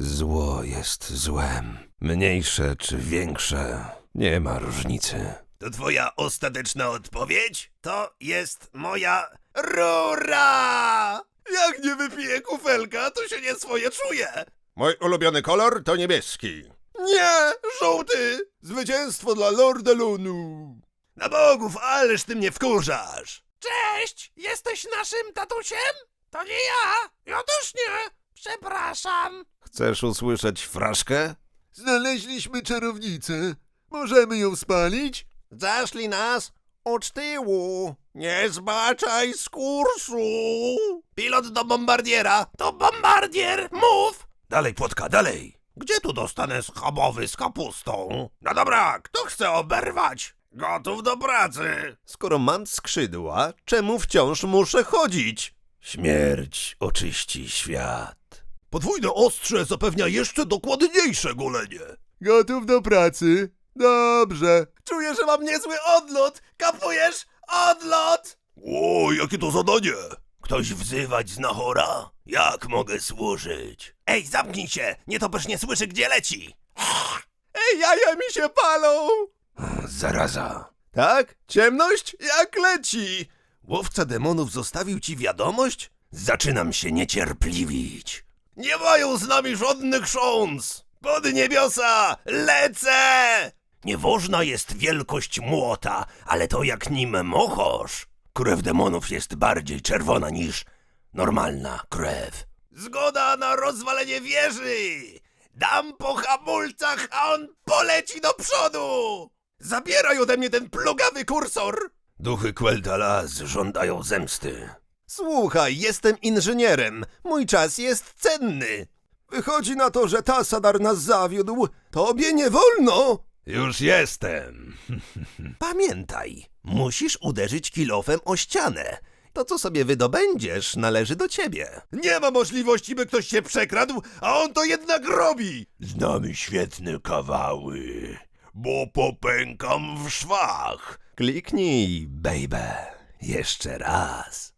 Zło jest złem. Mniejsze czy większe, nie ma różnicy. To twoja ostateczna odpowiedź? To jest moja rura! Jak nie wypiję kufelka, to się nie swoje czuję. Mój ulubiony kolor to niebieski. Nie, żółty! Zwycięstwo dla Lorda Lunu! Na bogów, ależ ty mnie wkurzasz! Cześć! Jesteś naszym tatusiem? To nie ja! Ja! Przepraszam! Chcesz usłyszeć fraszkę? Znaleźliśmy czarownicę. Możemy ją spalić? Zaszli nas od tyłu. Nie zbaczaj z kursu. Pilot do bombardiera. To bombardier! Mów! Dalej, płotka, dalej. Gdzie tu dostanę schabowy z kapustą? No dobra, kto chce oberwać? Gotów do pracy. Skoro mam skrzydła, czemu wciąż muszę chodzić? Śmierć oczyści świat. Podwójne ostrze zapewnia jeszcze dokładniejsze golenie. Gotów do pracy? Dobrze. Czuję, że mam niezły odlot. Kapujesz? Odlot! O, jakie to zadanie? Ktoś wzywać znachora? Jak mogę służyć? Ej, zamknij się! Nietoperz nie słyszy, gdzie leci! Ej, jaja mi się palą! Zaraza. Tak? Ciemność? Jak leci? Łowca demonów zostawił ci wiadomość? Zaczynam się niecierpliwić. Nie mają z nami żadnych szans! Pod niebiosa! Lecę! Niewożna jest wielkość młota, ale to jak nim mochosz. Krew demonów jest bardziej czerwona niż normalna krew. Zgoda na rozwalenie wieży! Dam po hamulcach, a on poleci do przodu! Zabieraj ode mnie ten plugawy kursor! Duchy Quel'Thalaz żądają zemsty. Słuchaj, jestem inżynierem. Mój czas jest cenny. Wychodzi na to, że Tasadar nas zawiódł. Tobie nie wolno! Już jestem. Pamiętaj, musisz uderzyć kilofem o ścianę. To, co sobie wydobędziesz, należy do ciebie. Nie ma możliwości, by ktoś się przekradł, a on to jednak robi! Znamy świetne kawały, bo popękam w szwach. Kliknij, baby. Jeszcze raz.